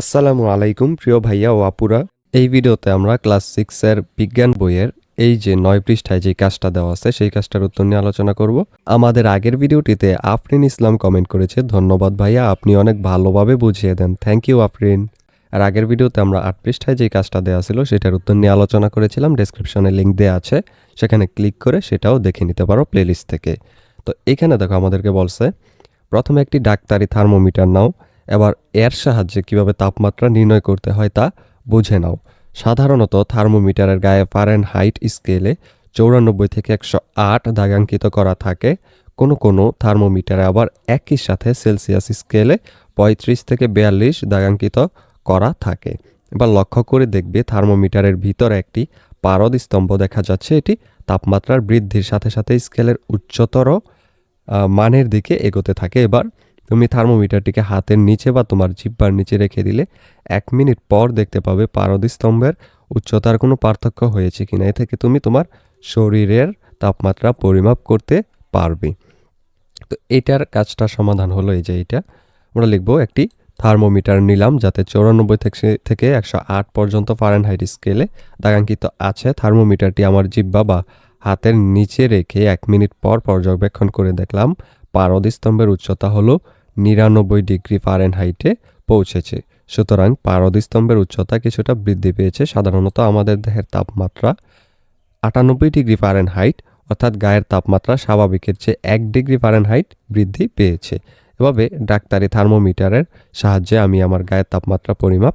আসসালামু আলাইকুম, প্রিয় ভাইয়া ও আপুরা। এই ভিডিওতে আমরা ক্লাস সিক্সের বিজ্ঞান বইয়ের এই যে নয় পৃষ্ঠায় যে কাজটা দেওয়া আছে, সেই কাজটার উত্তর নিয়ে আলোচনা করব। আমাদের আগের ভিডিওটিতে আফরিন ইসলাম কমেন্ট করেছে, ধন্যবাদ ভাইয়া, আপনি অনেক ভালোভাবে বুঝিয়ে দেন। Thank you Afrin. আর আগের ভিডিওতে আমরা আট পৃষ্ঠায় যে কাজটা দেওয়া ছিল, সেটার উত্তর নিয়ে আলোচনা করেছিলাম ডেসক্রিপশনে লিঙ্ক দেওয়া আছে। সেখানে ক্লিক করে সেটাও দেখে নিতে পারো প্লেলিস্ট থেকে। তো এখানে দেখো আমাদেরকে বলছে, প্রথমে একটি ডাক্তারি থার্মোমিটার নাও। এবার এর সাহায্যে কীভাবে তাপমাত্রা নির্ণয় করতে হয় তা বুঝে নাও। সাধারণত থার্মোমিটারের গায়ে ফারেন হাইট স্কেলে চৌরানব্বই থেকে একশো আট দাগাঙ্কিত করা থাকে। কোনো কোনো থার্মোমিটারে আবার একই সাথে সেলসিয়াস স্কেলে পঁয়ত্রিশ থেকে বিয়াল্লিশ দাগাঙ্কিত করা থাকে। এবার লক্ষ্য করে দেখবে থার্মোমিটারের ভিতরে একটি পারদ স্তম্ভ দেখা যাচ্ছে। এটি তাপমাত্রার বৃদ্ধির সাথে সাথে স্কেলের উচ্চতর মানের দিকে এগোতে থাকে। এবার তুমি থার্মোমিটারটিকে হাতের নিচে বা তোমার জিব্বার নিচে রেখে দিলে এক মিনিট পর দেখতে পাবে পারদ স্তম্ভের উচ্চতার কোনো পার্থক্য হয়েছে কিনা। এ থেকে তুমি তোমার শরীরের তাপমাত্রা পরিমাপ করতে পারবে। তো এটার কাজটা সমাধান হলো এই যে এটা আমরা লিখব একটি থার্মোমিটার নিলাম যাতে চৌরানব্বই থেকে একশো আট পর্যন্ত ফারেনহাইট স্কেলে দাগাঙ্কিত আছে। থার্মোমিটারটি আমার জিব্বা বা হাতের নিচে রেখে এক মিনিট পর পর্যবেক্ষণ করে দেখলাম পারদ স্তম্ভের উচ্চতা হল নিরানব্বই ডিগ্রি ফারেনহাইটে পৌঁছেছে। সুতরাং পারদ স্তম্ভের উচ্চতা কিছুটা বৃদ্ধি পেয়েছে, সাধারণত আমাদের দেহের তাপমাত্রা আটানব্বই ডিগ্রি ফারেনহাইট, অর্থাৎ গায়ের তাপমাত্রা স্বাভাবিকের চেয়ে এক ডিগ্রি ফারেনহাইট বৃদ্ধি পেয়েছে। এভাবে ডাক্তারি থার্মোমিটারের সাহায্যে আমি আমার গায়ের তাপমাত্রা পরিমাপ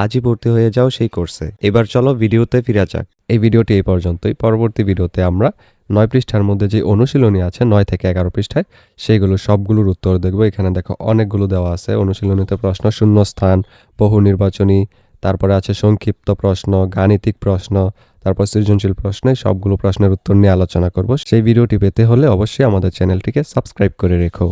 আজই ভর্তি হয়ে যাও সেই কোর্সে। এবার চলো ভিডিওতে ফিরে যাক। এই ভিডিওটি এই পর্যন্তই। পরবর্তী ভিডিওতে আমরা নয় পৃষ্ঠার মধ্যে যে অনুশীলনী আছে, নয় থেকে এগারো পৃষ্ঠায়, সেইগুলো সবগুলোর উত্তর দেখব। এখানে দেখো অনেকগুলো দেওয়া আছে। অনুশীলনীতে প্রশ্ন শূন্য স্থান বহু নির্বাচনী, তারপরে আছে সংক্ষিপ্ত প্রশ্ন, গাণিতিক প্রশ্ন, তারপর সৃজনশীল প্রশ্ন সবগুলো প্রশ্নের উত্তর নিয়ে আলোচনা করব। সেই ভিডিওটি পেতে হলে অবশ্যই আমাদের চ্যানেলটিকে সাবস্ক্রাইব করে রেখো।